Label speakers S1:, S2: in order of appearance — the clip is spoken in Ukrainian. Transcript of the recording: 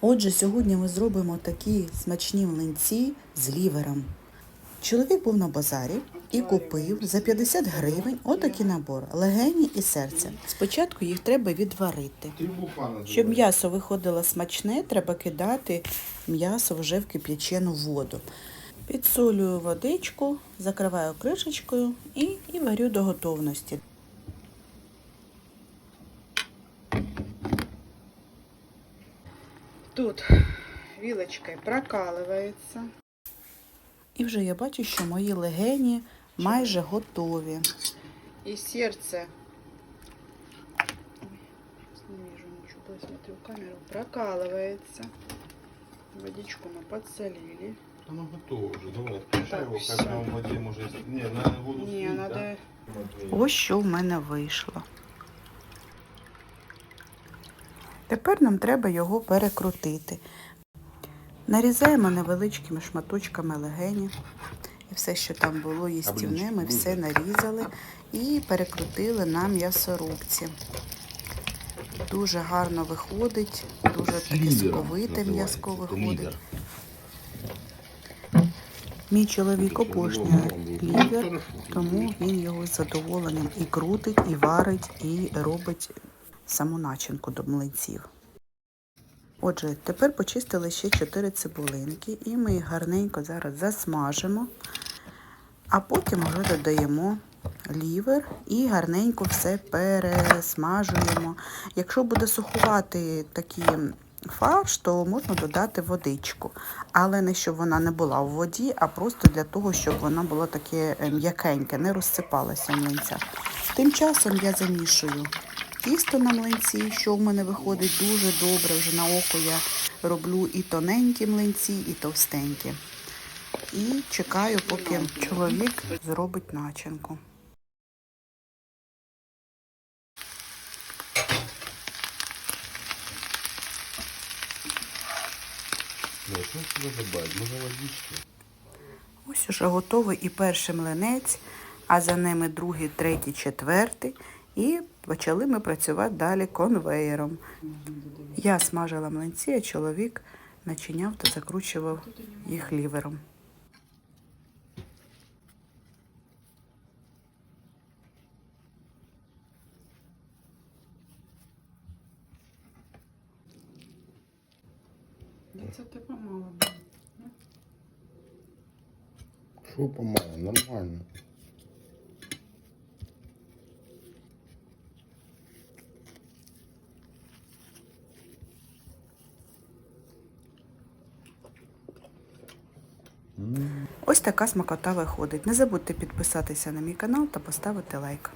S1: Отже, сьогодні ми зробимо такі смачні млинці з лівером. Чоловік був на базарі і купив за 50 гривень отакий набор легені і серце. Спочатку їх треба відварити. Щоб м'ясо виходило смачне, треба кидати м'ясо вже в кип'ячену воду. Підсолюю водичку, закриваю кришечкою і, і варю до готовності. Тут вілочкою прокаливається. І вже я бачу, що мої легені майже готові. І серце. Ой, не вижу ничего, посмотрю в камеру. Прокалывается. Водичку мы подсолили.
S2: Оно готово уже. Давай, отключай
S1: Так,
S2: его,
S1: всё.
S2: как на воде может... Не, на воду
S1: Ні,
S2: слить,
S1: надо.
S2: да?
S1: Ось що в мене вийшло. Тепер нам треба його перекрутити. Нарізаємо невеличкими шматочками легені. І все, що там було їстівне, ми все нарізали і перекрутили на м'ясорубці. Дуже гарно виходить, дуже таке соковите м'язко виходить. Мій чоловік обожнює лівер, тому він його з задоволенням і крутить, і варить, і робить саму начинку до млинців. Отже, тепер почистили ще 4 цибулинки, і ми їх гарненько зараз засмажимо, а потім вже додаємо лівер і гарненько все пересмажуємо. Якщо буде сухувати такий фарш, то можна додати водичку, але не щоб вона не була у воді, а просто для того, щоб вона була таке м'якеньке, не розсипалася в млинця. Тим часом я замішую тісто на млинці, що в мене виходить дуже добре. Вже на око я роблю і тоненькі млинці, і товстенькі. І чекаю, поки чоловік зробить начинку.
S2: Водички.
S1: Ось уже готовий і перший млинець, а за ними другий, третій, четвертий. І почали ми працювати далі конвеєром. Я смажила млинці, а чоловік начиняв та закручував їх лівером. Це ти помало.
S2: Что помало? Нормально.
S1: Ось така смакота виходить. Не забудьте підписатися на мій канал та поставити лайк.